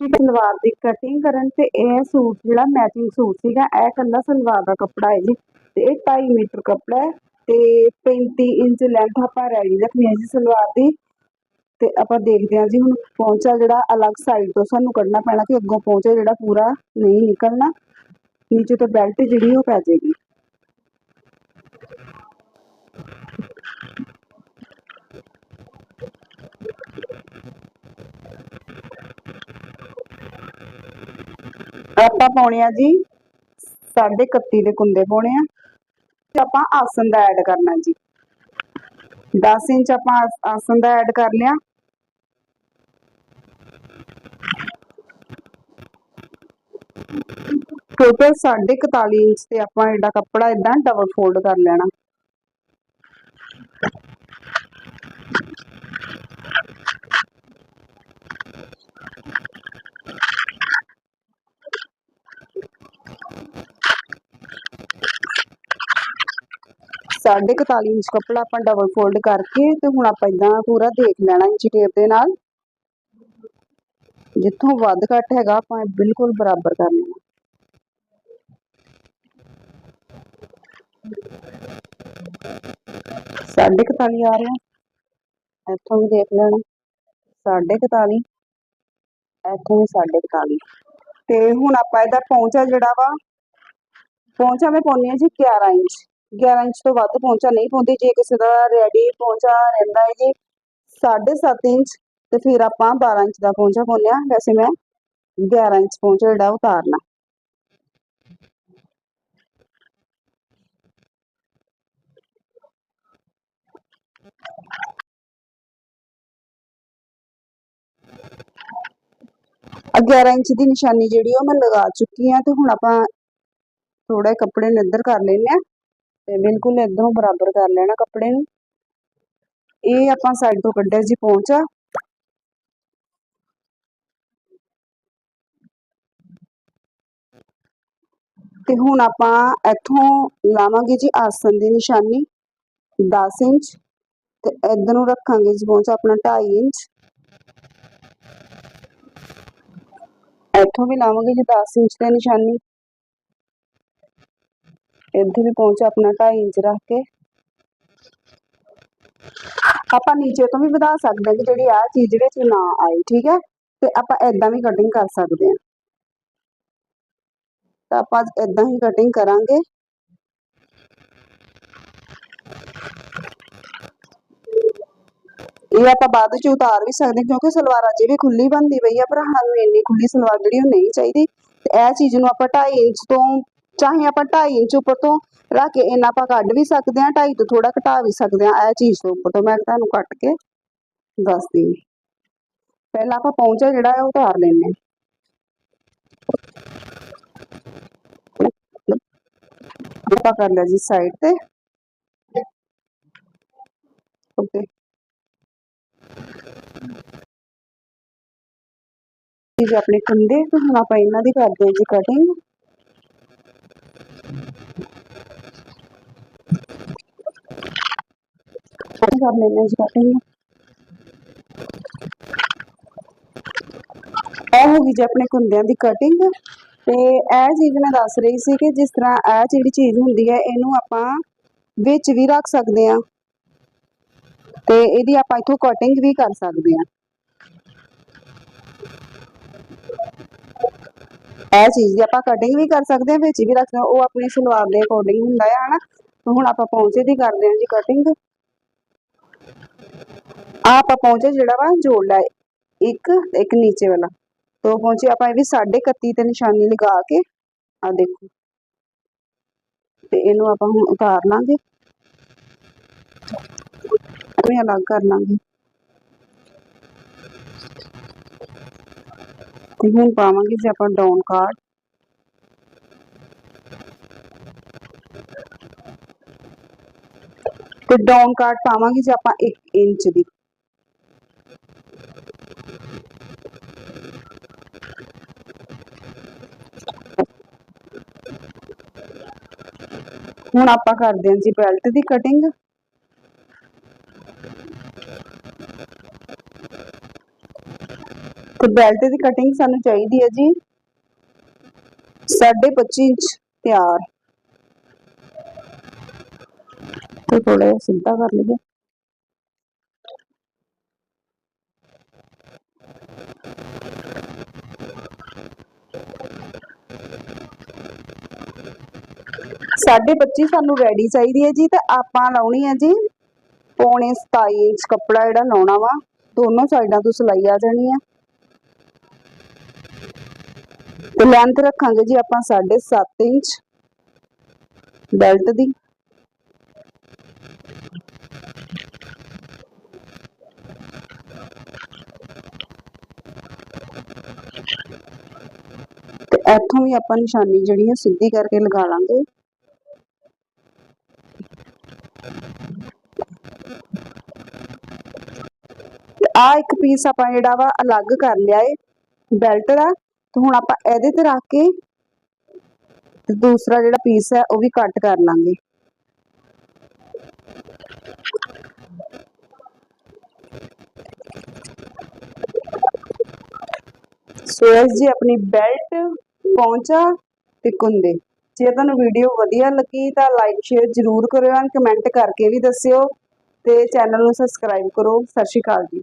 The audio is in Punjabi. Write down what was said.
ਜੀ ਸਲਵਾਰ ਦੀ ਕਟਿੰਗ ਕਰਨ ਤੇ ਇਹ ਸੂਟ ਜਿਹੜਾ ਮੈਚਿੰਗ ਸੂਟ ਸੀਗਾ, ਇਹ ਕੱਲਾ ਸਲਵਾਰ ਦਾ ਕੱਪੜਾ ਹੈ ਜੀ ਤੇ ਇਹ 2.5 ਮੀਟਰ ਕੱਪੜਾ ਹੈ ਤੇ 35 ਇੰਚ ਲੈਂਥ ਆਪਾਂ ਰੈਡੀ ਰੱਖਣੀ ਹੈ ਜੀ ਸਲਵਾਰ ਦੀ ਤੇ ਆਪਾਂ ਦੇਖਦੇ ਹਾਂ ਜੀ ਹੁਣ ਪਹੁੰਚਾ ਜਿਹੜਾ ਅਲੱਗ ਸਾਈਡ ਤੋਂ ਸਾਨੂੰ ਕੱਢਣਾ ਪੈਣਾ ਕਿ ਅੱਗੋਂ ਪਹੁੰਚਾ ਜਿਹੜਾ ਪੂਰਾ ਨਹੀਂ ਨਿਕਲਣਾ, ਨੀਚੇ ਤੋਂ ਬੈਲਟ ਜਿਹੜੀ ਉਹ ਪੈ ਜਾਏਗੀ। ਆਪਾਂ ਪਾਉਣੇ ਆ ਜੀ ਸਾਢੇ 31 ਦੇ ਕੁੰਦੇ ਪਾਉਣੇ ਆ ਤੇ ਆਪਾਂ ਆਸਨ ਦਾ ਐਡ ਕਰਨਾ ਜੀ। 10 ਇੰਚ ਆਪਾਂ ਆਸ- ਆਸਨ ਦਾ ਐਡ ਕਰ ਲਿਆ। ਟੋਟਲ ਸਾਢੇ 41 ਇੰਚ ਤੇ ਆਪਾਂ ਜਿਹੜਾ ਕੱਪੜਾ ਇਦਾਂ ਡਬਲ ਫੋਲਡ ਕਰ ਲੈਣਾ। ਸਾਢੇ 41 ਇੰਚ ਕੱਪੜਾ ਆਪਾਂ ਡਬਲ ਫੋਲਡ ਕਰਕੇ ਤੇ ਹੁਣ ਆਪਾਂ ਇਦਾਂ ਪੂਰਾ ਦੇਖ ਲੈਣਾ ਇੰਚੀ ਟੇਪ ਦੇ ਨਾਲ। ਜਿੱਥੋਂ ਵੱਧ ਘੱਟ ਹੈਗਾ, ਆਪਾਂ ਬਿਲਕੁਲ ਬਰਾਬਰ ਕਰ ਲੈਣਾ। ਸਾਢੇ 41 ਆ ਰਿਹਾ। ਇੱਥੋਂ ਵੀ ਦੇਖ ਲੈਣਾ। ਸਾਢੇ 41 ਇੱਥੋਂ ਵੀ ਸਾਢੇ 41 ਤੇ ਹੁਣ ਆਪਾਂ ਇਹਦਾ ਪਹੁੰਚਾ ਜਿਹੜਾ ਵਾ, ਪਹੁੰਚਾ ਮੈਂ ਪਾਉਣੀ ਆ ਜੀ 11 ਇੰਚ। 11 ਇੰਚ ਤੋਂ ਵੱਧ ਪਹੁੰਚਾ ਨਹੀਂ ਪਾਉਂਦੀ, ਜੇ ਕਿਸੇ ਦਾ ਰੈਡੀ ਪਹੁੰਚਾ ਰਹਿੰਦਾ ਹੈ ਜੀ 7.5 ਇੰਚ ਤੇ ਫਿਰ ਆਪਾਂ 12 ਇੰਚ ਦਾ ਪਹੁੰਚਾ ਪਾਉਂਦੇ ਆ ਵੈਸੇ ਮੈਂ 11 ਇੰਚ ਪਹੁੰਚਾ ਜਿਹੜਾ ਉਤਾਰਨਾ। ਆ 11 ਇੰਚ ਦੀ ਨਿਸ਼ਾਨੀ ਜਿਹੜੀ ਉਹ ਮੈਂ ਲਗਾ ਚੁੱਕੀ ਆ ਤੇ ਹੁਣ ਆਪਾਂ ਥੋੜਾ ਕੱਪੜੇ ਨੂੰ ਕਰ ਲੈਨੇ ਆ ਤੇ ਬਿਲਕੁਲ ਇਧਰੋਂ ਬਰਾਬਰ ਕਰ ਲੈਣਾ ਕੱਪੜੇ ਨੂੰ। ਇਹ ਆਪਾਂ ਸਾਈਡ ਤੋਂ ਕੱਢਿਆ ਜੀ ਪਹੁੰਚਾ ਤੇ ਹੁਣ ਆਪਾਂ ਇੱਥੋਂ ਲਾਵਾਂਗੇ ਜੀ ਆਸਨ ਦੀ ਨਿਸ਼ਾਨੀ 10 ਇੰਚ ਤੇ ਇਧਰ ਨੂੰ ਰੱਖਾਂਗੇ ਜੀ ਪਹੁੰਚਾ ਆਪਣਾ 2.5 ਇੰਚ। ਇੱਥੋਂ ਵੀ ਲਾਵਾਂਗੇ ਜੀ 10 ਇੰਚ ਦੀ ਨਿਸ਼ਾਨੀ। ਇੱਥੇ ਵੀ ਪਹੁੰਚਾ ਆਪਣਾ 2.5 ਇੰਚ ਰੱਖ ਕੇ ਆਪਾਂ ਨੀਚੇ ਤੋਂ ਵੀ ਵਧਾ ਸਕਦੇ ਹਾਂ ਕਿ ਜਿਹੜੀ ਆ ਚੀਜ਼ ਵਿੱਚ ਨਾ ਆਏ ਠੀਕ ਹੈ ਤੇ ਆਪਾਂ ਇਦਾਂ ਵੀ ਕਟਿੰਗ ਕਰ ਸਕਦੇ ਹਾਂ ਤਾਂ ਆਪਾਂ ਇਦਾਂ ਹੀ ਕਟਿੰਗ ਕਰਾਂਗੇ ਇਹ ਆਪਾਂ ਬਾਅਦ ਵਿੱਚ ਉਤਾਰ ਵੀ ਸਕਦੇ ਹਾਂ ਕਿਉਂਕਿ ਸਲਵਾਰ ਅਜੇ ਵੀ ਖੁੱਲੀ ਬਣਦੀ ਪਈ ਆ ਪਰ ਸਾਨੂੰ ਇੰਨੀ ਖੁੱਲੀ ਸਲਵਾਰ ਜਿਹੜੀ ਉਹ ਨਹੀਂ ਚਾਹੀਦੀ ਤੇ ਇਹ ਚੀਜ਼ ਨੂੰ ਆਪਾਂ 2.5 ਇੰਚ ਤੋਂ ਚਾਹੇ ਆਪਾਂ 2.5 ਇੰਚ ਉੱਪਰ ਤੋਂ ਰੱਖ ਕੇ ਇਹਨਾਂ ਆਪਾਂ ਕੱਢ ਵੀ ਸਕਦੇ ਹਾਂ 2.5 ਤੋਂ ਥੋੜਾ ਘਟਾ ਵੀ ਸਕਦੇ ਹਾਂ ਇਹ ਚੀਜ਼ ਤੋਂ ਉੱਪਰ ਤੋਂ ਮੈਂ ਤੁਹਾਨੂੰ ਕੱਟ ਕੇ ਦੱਸਦੀ ਹਾਂ ਪਹਿਲਾਂ ਆਪਾਂ ਪਹੁੰਚਾ ਜਿਹੜਾ ਹੈ ਉਹ ਉਤਾਰ ਲੈਣੇ ਆਪਾਂ ਕਰ ਲਿਆ ਜੀ ਸਾਈਡ ਤੇ ਓਕੇ ਜੀ ਆਪਣੇ ਕੰਦੇ ਤੇ ਹੁਣ ਆਪਾਂ ਇਹਨਾਂ ਦੀ ਕਰਦੇ ਹਾਂ ਜੀ ਕਟਿੰਗ ਕਰ ਲੈਣੇ ਜੀ ਕਟਿੰਗ ਇਹ ਹੋ ਗਈ ਜੀ ਆਪਣੇ ਕੁੰਦਿਆਂ ਦੀ ਕਟਿੰਗ ਤੇ ਇਹ ਚੀਜ਼ ਮੈਂ ਦੱਸ ਰਹੀ ਸੀ ਕਿ ਜਿਸ ਤਰ੍ਹਾਂ ਇਹ ਜਿਹੜੀ ਚੀਜ਼ ਹੁੰਦੀ ਹੈ, ਇਹਨੂੰ ਆਪਾਂ ਵਿੱਚ ਵੀ ਰੱਖ ਸਕਦੇ ਆ ਤੇ ਇਹਦੀ ਆਪਾਂ ਇਥੋਂ ਕਟਿੰਗ ਵੀ ਕਰ ਸਕਦੇ ਆ ਇਹ ਚੀਜ਼ ਦੀ ਆਪਾਂ ਕਟਿੰਗ ਵੀ ਕਰ ਸਕਦੇ ਆ ਵਿੱਚ ਵੀ ਰੱਖ ਸਕਦੇ ਉਹ ਆਪਣੀ ਸਲਵਾਰ ਦੇ ਅਕੋਰਡਿੰਗ ਹੁੰਦਾ ਹੈ, ਹਨਾ? ਹੁਣ ਆਪਾਂ ਪਹੁੰਚੇ ਦੀ ਕਰਦੇ ਹਾਂ ਜੀ ਕਟਿੰਗ ਆਪਾਂ ਪਹੁੰਚੇ ਜਿਹੜਾ ਵਾ ਜੋੜ ਲਿਆ ਇੱਕ ਤੇ ਇੱਕ ਨੀਚੇ ਵਾਲਾ ਦੋ ਪਹੁੰਚੇ ਆਪਾਂ ਇਹ ਵੀ 31 ਤੇ ਨਿਸ਼ਾਨੀ ਲਗਾ ਕੇ ਆ ਦੇਖੋ ਤੇ ਇਹਨੂੰ ਆਪਾਂ ਹੁਣ ਉਤਾਰ ਲਾਂਗੇ ਇਹ ਅਲੱਗ ਕਰ ਲਾਂਗੇ ਤੇ ਹੁਣ ਪਾਵਾਂਗੇ ਜੇ ਆਪਾਂ ਡਾਊਨ ਕਾਰਡ ਤੇ ਡਾਊਨ ਕਾਰਡ ਪਾਵਾਂਗੇ ਜੇ ਆਪਾਂ 1 ਇੰਚ ਦੀ ਹੁਣ ਆਪਾਂ ਕਰਦੇ ਹਾਂ ਜੀ ਬੈਲਟ ਦੀ ਕਟਿੰਗ ਤੇ ਬੈਲਟ ਦੀ ਕਟਿੰਗ ਸਾਨੂੰ ਚਾਹੀਦੀ ਹੈ ਜੀ 25 ਇੰਚ ਤਿਆਰ। ਤੇ ਥੋੜਾ ਜਿਹਾ ਸਿੱਧਾ ਕਰ ਲਈਏ। 25 ਸਾਨੂੰ ਰੈਡੀ ਚਾਹੀਦੀ ਹੈ ਜੀ ਤੇ ਆਪਾਂ ਲਾਉਣੀ ਹੈ ਜੀ ਪੌਣੇ 27 ਇੰਚ ਕੱਪੜਾ ਜਿਹੜਾ ਲਾਉਣਾ ਵਾ, ਦੋਨੋਂ ਸਾਈਡਾਂ ਤੋਂ ਸਿਲਾਈ ਆ ਜਾਣੀ ਆ। ਤੇ ਲੈਂਥ ਰੱਖਾਂਗੇ ਜੀ ਆਪਾਂ 7.5 ਇੰਚ ਬੈਲਟ ਦੀ। ਤੇ ਇੱਥੋਂ ਵੀ ਆਪਾਂ ਨਿਸ਼ਾਨੀ ਜਿਹੜੀ ਹੈ ਸਿੱਧੀ ਕਰਕੇ ਲਗਾ ਲਾਂਗੇ। ਆ ਇੱਕ ਪੀਸ ਆਪਾਂ ਜਿਹੜਾ ਵਾ ਅਲੱਗ ਕਰ ਲਿਆ ਏ ਬੈਲਟ ਦਾ, ਤੇ ਹੁਣ ਆਪਾਂ ਇਹਦੇ ਤੇ ਰੱਖ ਕੇ ਤੇ ਦੂਸਰਾ ਜਿਹੜਾ ਪੀਸ ਹੈ ਉਹ ਵੀ ਕੱਟ ਕਰ ਲਾਂਗੇ। ਸੋਇਸ ਜੀ ਆਪਣੀ ਬੈਲਟ ਪਹੁੰਚਾ ਤੇ ਕੁੰਦੇ। ਜੇ ਤੁਹਾਨੂੰ ਵੀਡੀਓ ਵਧੀਆ ਲੱਗੀ ਤਾਂ ਲਾਈਕ ਸ਼ੇਅਰ ਜ਼ਰੂਰ ਕਰਿਓ ਐਂਡ ਕਮੈਂਟ ਕਰਕੇ ਵੀ ਦੱਸਿਓ ਤੇ ਚੈਨਲ ਨੂੰ ਸਬਸਕ੍ਰਾਈਬ ਕਰੋ। ਸਤਿ ਸ਼੍ਰੀ ਅਕਾਲ ਜੀ।